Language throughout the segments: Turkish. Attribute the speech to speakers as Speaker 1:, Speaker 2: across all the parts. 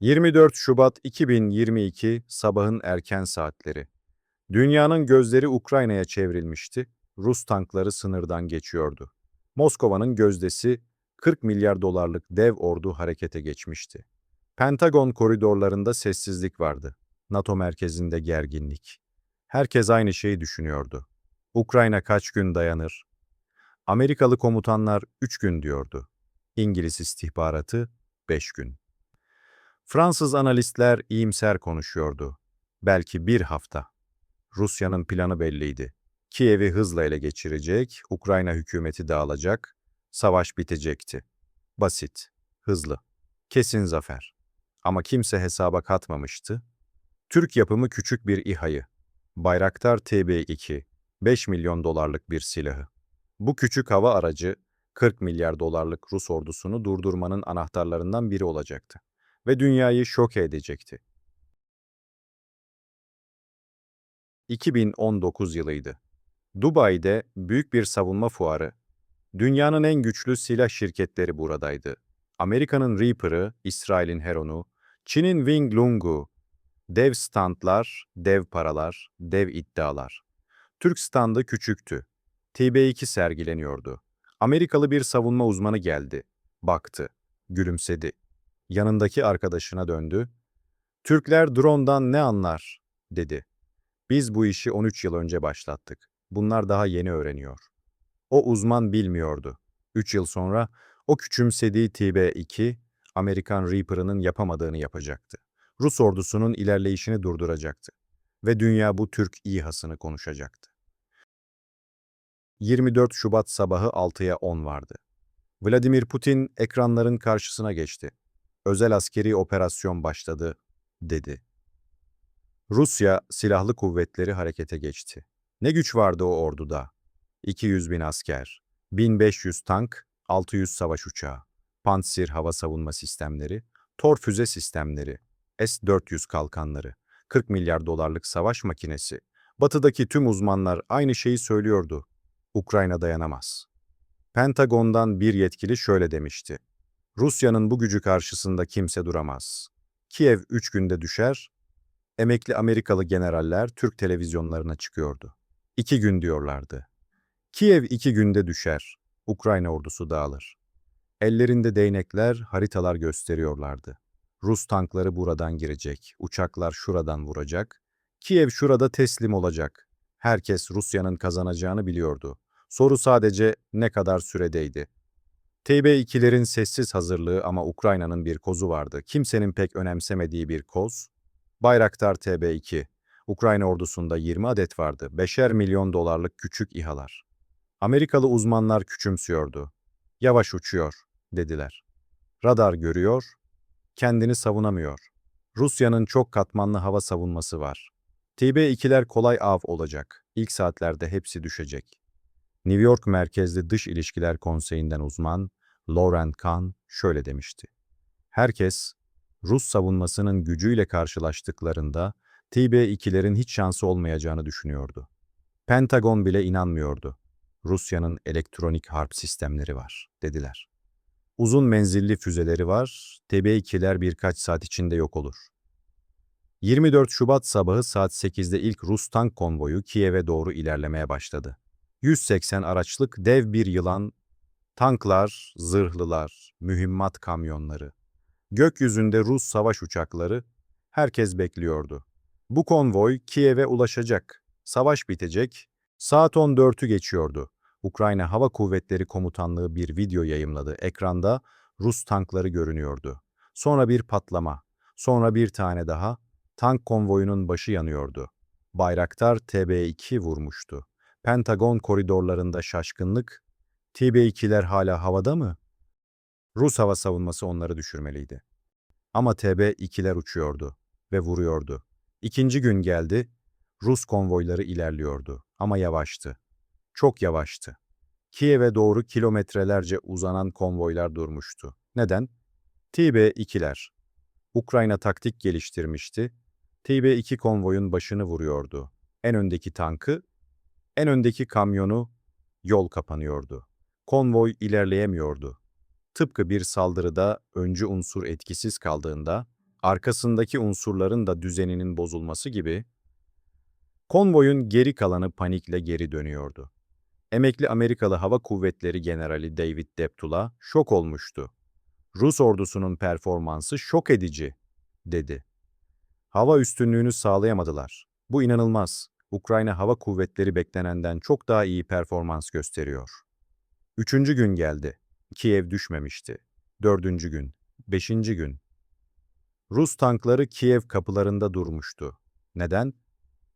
Speaker 1: 24 Şubat 2022 sabahın erken saatleri. Dünyanın gözleri Ukrayna'ya çevrilmişti. Rus tankları sınırdan geçiyordu. Moskova'nın gözdesi 40 milyar dolarlık dev ordu harekete geçmişti. Pentagon koridorlarında sessizlik vardı. NATO merkezinde gerginlik. Herkes aynı şeyi düşünüyordu. Ukrayna kaç gün dayanır? Amerikalı komutanlar 3 gün diyordu. İngiliz istihbaratı 5 gün. Fransız analistler iyimser konuşuyordu. Belki bir hafta. Rusya'nın planı belliydi. Kiev'i hızla ele geçirecek, Ukrayna hükümeti dağılacak, savaş bitecekti. Basit, hızlı, kesin zafer. Ama kimse hesaba katmamıştı. Türk yapımı küçük bir İHA'yı, Bayraktar TB2, 5 milyon dolarlık bir silahı. Bu küçük hava aracı 40 milyar dolarlık Rus ordusunu durdurmanın anahtarlarından biri olacaktı ve dünyayı şok edecekti. 2019 yılıydı. Dubai'de büyük bir savunma fuarı. Dünyanın en güçlü silah şirketleri buradaydı. Amerika'nın Reaper'ı, İsrail'in Heron'u, Çin'in Wing Lung'u, dev standlar, dev paralar, dev iddialar. Türk standı küçüktü. TB2 sergileniyordu. Amerikalı bir savunma uzmanı geldi. Baktı. Gülümsedi. Yanındaki arkadaşına döndü. Türkler drone'dan ne anlar? dedi. Biz bu işi 13 yıl önce başlattık. Bunlar daha yeni öğreniyor. O uzman bilmiyordu. 3 yıl sonra o küçümsediği TB2, Amerikan Reaper'ının yapamadığını yapacaktı. Rus ordusunun ilerleyişini durduracaktı. Ve dünya bu Türk İHA'sını konuşacaktı. 24 Şubat sabahı 6'ya 10 vardı. Vladimir Putin ekranların karşısına geçti. Özel askeri operasyon başladı, dedi. Rusya silahlı kuvvetleri harekete geçti. Ne güç vardı o orduda? 200 bin asker, 1500 tank, 600 savaş uçağı, Pantsir hava savunma sistemleri, Tor füze sistemleri, S-400 kalkanları, 40 milyar dolarlık savaş makinesi. Batıdaki tüm uzmanlar aynı şeyi söylüyordu. Ukrayna dayanamaz. Pentagon'dan bir yetkili şöyle demişti. Rusya'nın bu gücü karşısında kimse duramaz. Kiev üç günde düşer, emekli Amerikalı generaller Türk televizyonlarına çıkıyordu. İki gün diyorlardı. Kiev iki günde düşer, Ukrayna ordusu dağılır. Ellerinde değnekler, haritalar gösteriyorlardı. Rus tankları buradan girecek, uçaklar şuradan vuracak, Kiev şurada teslim olacak. Herkes Rusya'nın kazanacağını biliyordu. Soru sadece ne kadar süredeydi. TB2'lerin sessiz hazırlığı ama Ukrayna'nın bir kozu vardı. Kimsenin pek önemsemediği bir koz. Bayraktar TB2. Ukrayna ordusunda 20 adet vardı. Beşer milyon dolarlık küçük İHA'lar. Amerikalı uzmanlar küçümsüyordu. Yavaş uçuyor, dediler. Radar görüyor, kendini savunamıyor. Rusya'nın çok katmanlı hava savunması var. TB2'ler kolay av olacak. İlk saatlerde hepsi düşecek. New York merkezli Dış İlişkiler Konseyi'nden uzman Laurent Kahn şöyle demişti. Herkes, Rus savunmasının gücüyle karşılaştıklarında TB2'lerin hiç şansı olmayacağını düşünüyordu. Pentagon bile inanmıyordu. Rusya'nın elektronik harp sistemleri var, dediler. Uzun menzilli füzeleri var, TB2'ler birkaç saat içinde yok olur. 24 Şubat sabahı saat 8'de ilk Rus tank konvoyu Kiev'e doğru ilerlemeye başladı. 180 araçlık dev bir yılan, tanklar, zırhlılar, mühimmat kamyonları, gökyüzünde Rus savaş uçakları, herkes bekliyordu. Bu konvoy Kiev'e ulaşacak, savaş bitecek, saat 14'ü geçiyordu. Ukrayna Hava Kuvvetleri Komutanlığı bir video yayımladı. Ekranda Rus tankları görünüyordu. Sonra bir patlama, sonra bir tane daha, tank konvoyunun başı yanıyordu. Bayraktar TB2 vurmuştu. Pentagon koridorlarında şaşkınlık, TB2'ler hala havada mı? Rus hava savunması onları düşürmeliydi. Ama TB2'ler uçuyordu ve vuruyordu. İkinci gün geldi, Rus konvoyları ilerliyordu ama yavaştı. Çok yavaştı. Kiev'e doğru kilometrelerce uzanan konvoylar durmuştu. Neden? TB2'ler. Ukrayna taktik geliştirmişti. TB2 konvoyun başını vuruyordu. En öndeki tankı en öndeki kamyonu yol kapanıyordu. Konvoy ilerleyemiyordu. Tıpkı bir saldırıda öncü unsur etkisiz kaldığında arkasındaki unsurların da düzeninin bozulması gibi, konvoyun geri kalanı panikle geri dönüyordu. Emekli Amerikalı Hava Kuvvetleri Generali David Deptula şok olmuştu. Rus ordusunun performansı şok edici, dedi. Hava üstünlüğünü sağlayamadılar. Bu inanılmaz. Ukrayna Hava Kuvvetleri beklenenden çok daha iyi performans gösteriyor. Üçüncü gün geldi. Kiev düşmemişti. Dördüncü gün, beşinci gün. Rus tankları Kiev kapılarında durmuştu. Neden?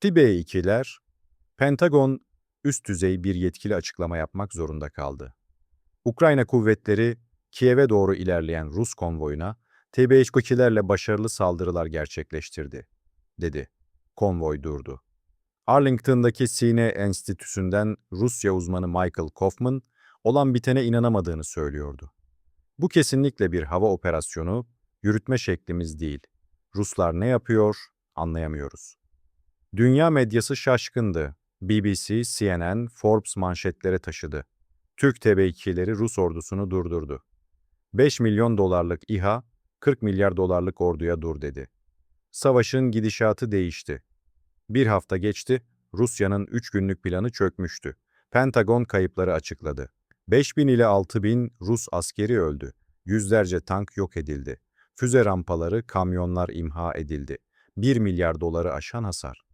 Speaker 1: TB2'ler, Pentagon üst düzey bir yetkili açıklama yapmak zorunda kaldı. Ukrayna kuvvetleri Kiev'e doğru ilerleyen Rus konvoyuna TB2'lerle başarılı saldırılar gerçekleştirdi, dedi. Konvoy durdu. Arlington'daki Sine Enstitüsü'nden Rusya uzmanı Michael Kaufman, olan bitene inanamadığını söylüyordu. Bu kesinlikle bir hava operasyonu, yürütme şeklimiz değil. Ruslar ne yapıyor, anlayamıyoruz. Dünya medyası şaşkındı. BBC, CNN, Forbes manşetlere taşıdı. Türk TB2'leri Rus ordusunu durdurdu. 5 milyon dolarlık İHA, 40 milyar dolarlık orduya dur dedi. Savaşın gidişatı değişti. Bir hafta geçti, Rusya'nın 3 günlük planı çökmüştü. Pentagon kayıpları açıkladı. 5000 ile 6000 Rus askeri öldü. Yüzlerce tank yok edildi. Füze rampaları, kamyonlar imha edildi. 1 milyar doları aşan hasar.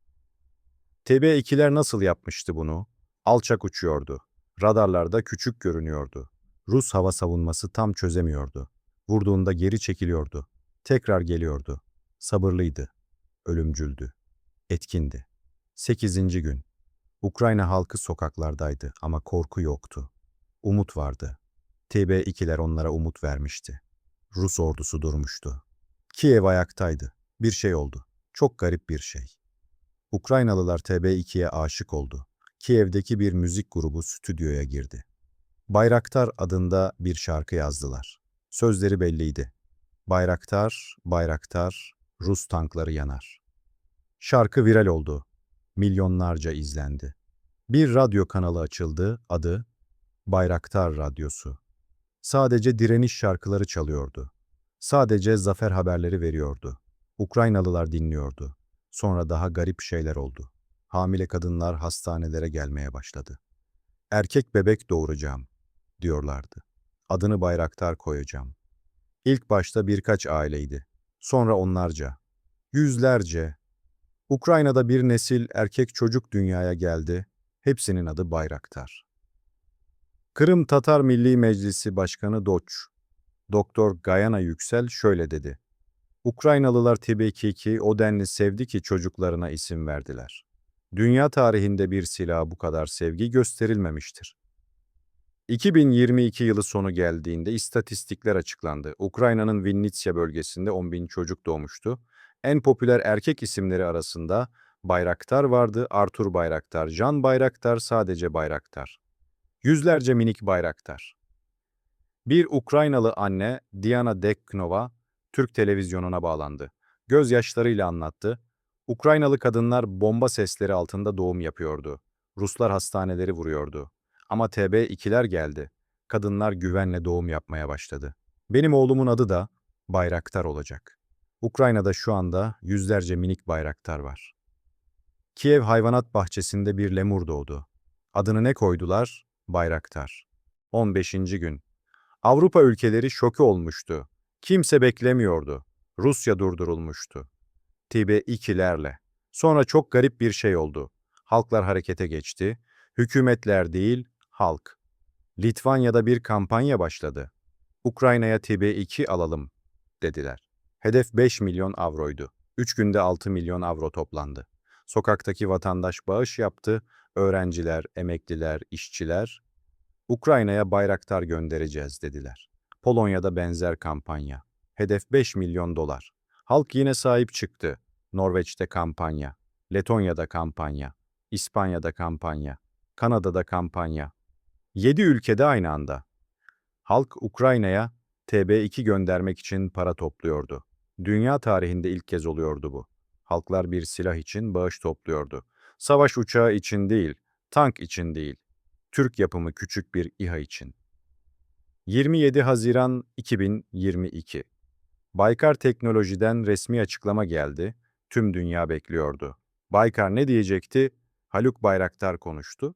Speaker 1: TB2'ler nasıl yapmıştı bunu? Alçak uçuyordu. Radarlarda küçük görünüyordu. Rus hava savunması tam çözemiyordu. Vurduğunda geri çekiliyordu. Tekrar geliyordu. Sabırlıydı. Ölümcüldü. Etkindi. 8. gün. Ukrayna halkı sokaklardaydı ama korku yoktu. Umut vardı. TB2'ler onlara umut vermişti. Rus ordusu durmuştu. Kiev ayaktaydı. Bir şey oldu. Çok garip bir şey. Ukraynalılar TB2'ye aşık oldu. Kiev'deki bir müzik grubu stüdyoya girdi. Bayraktar adında bir şarkı yazdılar. Sözleri belliydi. Bayraktar, bayraktar, Rus tankları yanar. Şarkı viral oldu. Milyonlarca izlendi. Bir radyo kanalı açıldı, adı Bayraktar Radyosu. Sadece direniş şarkıları çalıyordu. Sadece zafer haberleri veriyordu. Ukraynalılar dinliyordu. Sonra daha garip şeyler oldu. Hamile kadınlar hastanelere gelmeye başladı. Erkek bebek doğuracağım, diyorlardı. Adını Bayraktar koyacağım. İlk başta birkaç aileydi. Sonra onlarca, yüzlerce. Ukrayna'da bir nesil erkek çocuk dünyaya geldi. Hepsinin adı Bayraktar. Kırım Tatar Milli Meclisi Başkanı Doç, Doktor Gayana Yüksel şöyle dedi. Ukraynalılar TB2'yi o denli sevdi ki çocuklarına isim verdiler. Dünya tarihinde bir silaha bu kadar sevgi gösterilmemiştir. 2022 yılı sonu geldiğinde istatistikler açıklandı. Ukrayna'nın Vinnytsia bölgesinde 10 bin çocuk doğmuştu. En popüler erkek isimleri arasında Bayraktar vardı, Artur Bayraktar, Can Bayraktar, sadece Bayraktar. Yüzlerce minik Bayraktar. Bir Ukraynalı anne, Diana Deknova, Türk televizyonuna bağlandı. Gözyaşlarıyla anlattı. Ukraynalı kadınlar bomba sesleri altında doğum yapıyordu. Ruslar hastaneleri vuruyordu. Ama TB2'ler geldi. Kadınlar güvenle doğum yapmaya başladı. Benim oğlumun adı da Bayraktar olacak. Ukrayna'da şu anda yüzlerce minik bayraktar var. Kiev hayvanat bahçesinde bir lemur doğdu. Adını ne koydular? Bayraktar. 15. gün. Avrupa ülkeleri şoke olmuştu. Kimse beklemiyordu. Rusya durdurulmuştu. TB2'lerle. Sonra çok garip bir şey oldu. Halklar harekete geçti. Hükümetler değil, halk. Litvanya'da bir kampanya başladı. Ukrayna'ya TB2 alalım, dediler. Hedef 5 milyon avroydu. 3 günde 6 milyon avro toplandı. Sokaktaki vatandaş bağış yaptı, öğrenciler, emekliler, işçiler, Ukrayna'ya bayraktar göndereceğiz dediler. Polonya'da benzer kampanya. Hedef 5 milyon dolar. Halk yine sahip çıktı. Norveç'te kampanya, Letonya'da kampanya, İspanya'da kampanya, Kanada'da kampanya. 7 ülkede aynı anda. Halk Ukrayna'ya TB2 göndermek için para topluyordu. Dünya tarihinde ilk kez oluyordu bu. Halklar bir silah için bağış topluyordu. Savaş uçağı için değil, tank için değil. Türk yapımı küçük bir İHA için. 27 Haziran 2022 Baykar Teknoloji'den resmi açıklama geldi. Tüm dünya bekliyordu. Baykar ne diyecekti? Haluk Bayraktar konuştu.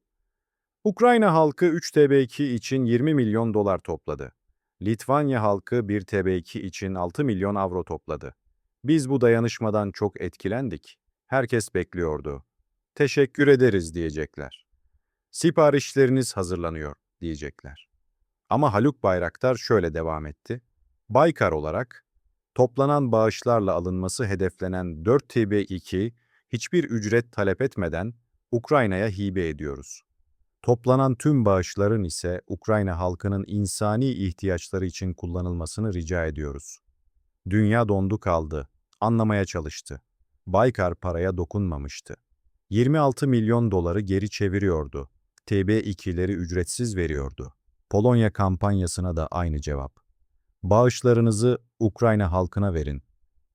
Speaker 1: Ukrayna halkı 3 TB2 için 20 milyon dolar topladı. Litvanya halkı 1 TB2 için 6 milyon avro topladı. Biz bu dayanışmadan çok etkilendik. Herkes bekliyordu. Teşekkür ederiz diyecekler. Siparişleriniz hazırlanıyor diyecekler. Ama Haluk Bayraktar şöyle devam etti. Baykar olarak toplanan bağışlarla alınması hedeflenen 4 TB2 hiçbir ücret talep etmeden Ukrayna'ya hibe ediyoruz. Toplanan tüm bağışların ise Ukrayna halkının insani ihtiyaçları için kullanılmasını rica ediyoruz. Dünya dondu kaldı, anlamaya çalıştı. Baykar paraya dokunmamıştı. 26 milyon doları geri çeviriyordu. TB2'leri ücretsiz veriyordu. Polonya kampanyasına da aynı cevap. Bağışlarınızı Ukrayna halkına verin.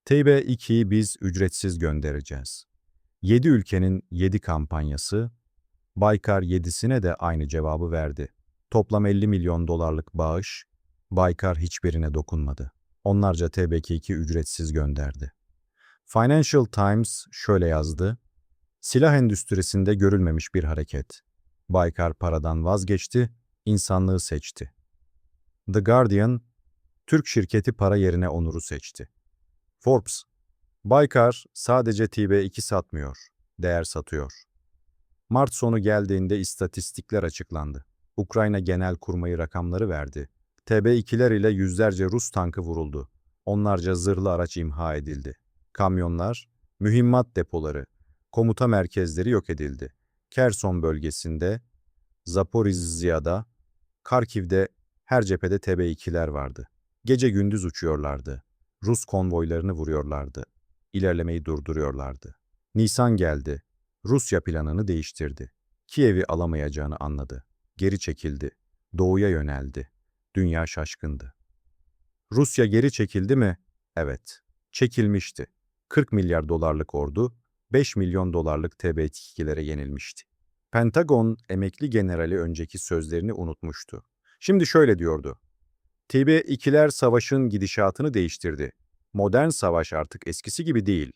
Speaker 1: TB2'yi biz ücretsiz göndereceğiz. 7 ülkenin 7 kampanyası, Baykar 7'sine de aynı cevabı verdi. Toplam 50 milyon dolarlık bağış, Baykar hiçbirine dokunmadı. Onlarca TB2 ücretsiz gönderdi. Financial Times şöyle yazdı. Silah endüstrisinde görülmemiş bir hareket. Baykar paradan vazgeçti, insanlığı seçti. The Guardian, Türk şirketi para yerine onuru seçti. Forbes, Baykar sadece TB2 satmıyor, değer satıyor. Mart sonu geldiğinde istatistikler açıklandı. Ukrayna Genel Kurmayı rakamları verdi. TB2'ler ile yüzlerce Rus tankı vuruldu. Onlarca zırhlı araç imha edildi. Kamyonlar, mühimmat depoları, komuta merkezleri yok edildi. Kerson bölgesinde, Zaporizhya'da, Karkiv'de her cephede TB2'ler vardı. Gece gündüz uçuyorlardı. Rus konvoylarını vuruyorlardı. İlerlemeyi durduruyorlardı. Nisan geldi. Rusya planını değiştirdi. Kiev'i alamayacağını anladı. Geri çekildi. Doğuya yöneldi. Dünya şaşkındı. Rusya geri çekildi mi? Evet. Çekilmişti. 40 milyar dolarlık ordu, 5 milyon dolarlık TB2'lere yenilmişti. Pentagon emekli generali önceki sözlerini unutmuştu. Şimdi şöyle diyordu. TB2'ler savaşın gidişatını değiştirdi. Modern savaş artık eskisi gibi değil.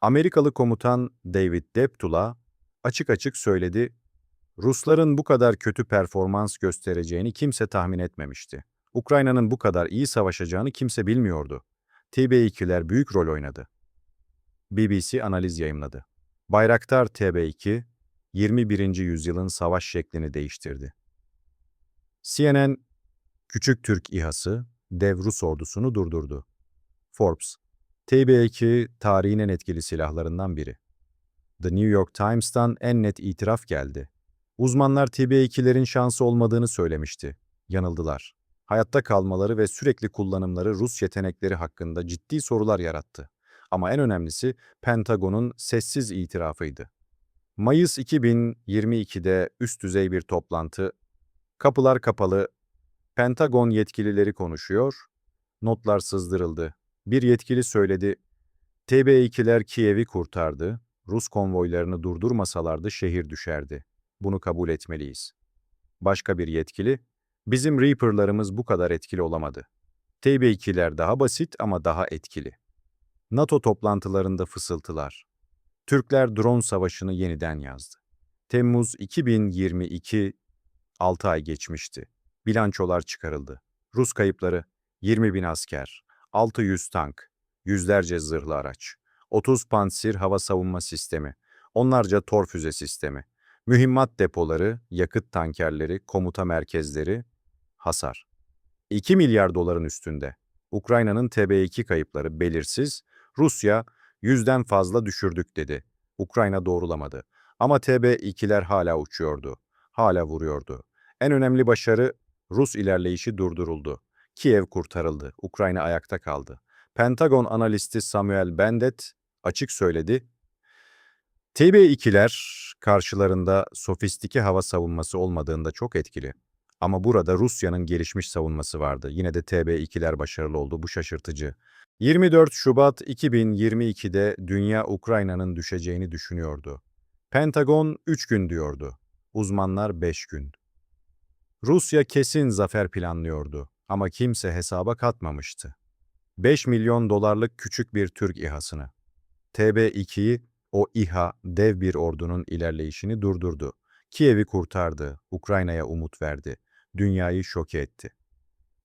Speaker 1: Amerikalı komutan David Deptula açık açık söyledi, Rusların bu kadar kötü performans göstereceğini kimse tahmin etmemişti. Ukrayna'nın bu kadar iyi savaşacağını kimse bilmiyordu. TB2'ler büyük rol oynadı. BBC analiz yayımladı. Bayraktar TB2, 21. yüzyılın savaş şeklini değiştirdi. CNN, Küçük Türk İHA'sı, dev Rus ordusunu durdurdu. Forbes, TB2 tarihin en etkili silahlarından biri. The New York Times'tan en net itiraf geldi. Uzmanlar TB2'lerin şansı olmadığını söylemişti. Yanıldılar. Hayatta kalmaları ve sürekli kullanımları Rus yetenekleri hakkında ciddi sorular yarattı. Ama en önemlisi Pentagon'un sessiz itirafıydı. Mayıs 2022'de üst düzey bir toplantı, kapılar kapalı, Pentagon yetkilileri konuşuyor, notlar sızdırıldı. Bir yetkili söyledi, TB2'ler Kiev'i kurtardı, Rus konvoylarını durdurmasalardı şehir düşerdi. Bunu kabul etmeliyiz. Başka bir yetkili, bizim Reaper'larımız bu kadar etkili olamadı. TB2'ler daha basit ama daha etkili. NATO toplantılarında fısıltılar. Türkler drone savaşını yeniden yazdı. Temmuz 2022, 6 ay geçmişti. Bilançolar çıkarıldı. Rus kayıpları 20 bin asker, 600 tank, yüzlerce zırhlı araç, 30 Pantsir hava savunma sistemi, onlarca tor füze sistemi, mühimmat depoları, yakıt tankerleri, komuta merkezleri, hasar. 2 milyar doların üstünde. Ukrayna'nın TB2 kayıpları belirsiz, Rusya yüzden fazla düşürdük dedi. Ukrayna doğrulamadı. Ama TB2'ler hala uçuyordu. Hala vuruyordu. En önemli başarı Rus ilerleyişi durduruldu. Kiev kurtarıldı. Ukrayna ayakta kaldı. Pentagon analisti Samuel Bendet açık söyledi. TB2'ler karşılarında sofistike hava savunması olmadığında çok etkili. Ama burada Rusya'nın gelişmiş savunması vardı. Yine de TB2'ler başarılı oldu. Bu şaşırtıcı. 24 Şubat 2022'de dünya Ukrayna'nın düşeceğini düşünüyordu. Pentagon 3 gün diyordu. Uzmanlar 5 gün. Rusya kesin zafer planlıyordu ama kimse hesaba katmamıştı. 5 milyon dolarlık küçük bir Türk İHA'sını. TB2'yi o İHA dev bir ordunun ilerleyişini durdurdu. Kiev'i kurtardı, Ukrayna'ya umut verdi, dünyayı şoke etti.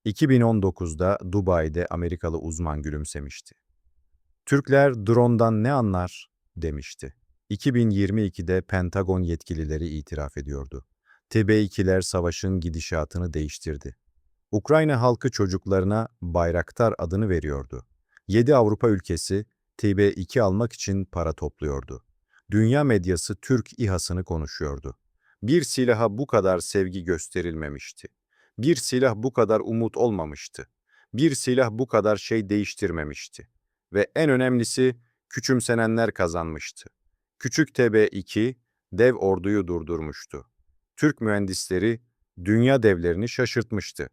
Speaker 1: 2019'da Dubai'de Amerikalı uzman gülümsemişti. Türkler drone'dan ne anlar demişti. 2022'de Pentagon yetkilileri itiraf ediyordu. TB2'ler savaşın gidişatını değiştirdi. Ukrayna halkı çocuklarına Bayraktar adını veriyordu. 7 Avrupa ülkesi TB2 almak için para topluyordu. Dünya medyası Türk İHA'sını konuşuyordu. Bir silaha bu kadar sevgi gösterilmemişti. Bir silah bu kadar umut olmamıştı. Bir silah bu kadar şey değiştirmemişti. Ve en önemlisi küçümsenenler kazanmıştı. Küçük TB2 dev orduyu durdurmuştu. Türk mühendisleri dünya devlerini şaşırtmıştı.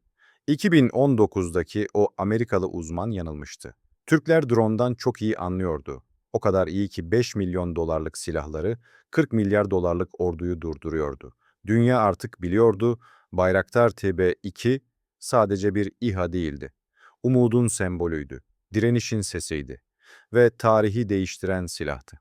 Speaker 1: 2019'daki o Amerikalı uzman yanılmıştı. Türkler drone'dan çok iyi anlıyordu. O kadar iyi ki 5 milyon dolarlık silahları 40 milyar dolarlık orduyu durduruyordu. Dünya artık biliyordu Bayraktar TB2 sadece bir İHA değildi. Umudun sembolüydü, direnişin sesiydi ve tarihi değiştiren silahtı.